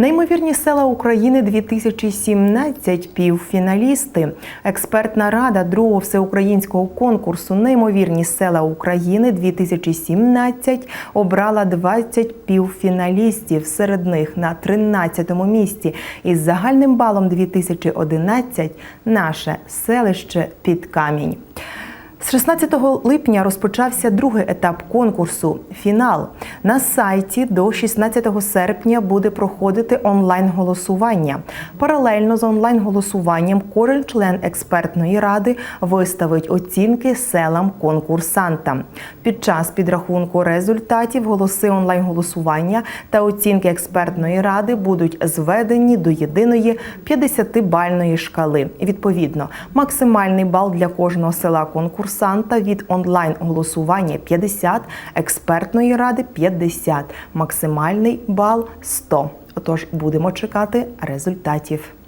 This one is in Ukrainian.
Неймовірні села України 2017 півфіналісти. Експертна рада другого всеукраїнського конкурсу Неймовірні села України 2017 обрала 20 півфіналістів. Серед них на 13-му місці із загальним балом 2011 наше селище під камінь. З 16 липня розпочався другий етап конкурсу фінал. На сайті до 16 серпня буде проходити онлайн-голосування. Паралельно з онлайн-голосуванням кожен член експертної ради виставить оцінки селам конкурсантам. Під час підрахунку результатів голоси онлайн-голосування та оцінки експертної ради будуть зведені до єдиної 50-бальної шкали. Відповідно, максимальний бал для кожного села конкурсанта від онлайн-голосування 50, експертної ради 50, максимальний бал 100. Отож, будемо чекати результатів.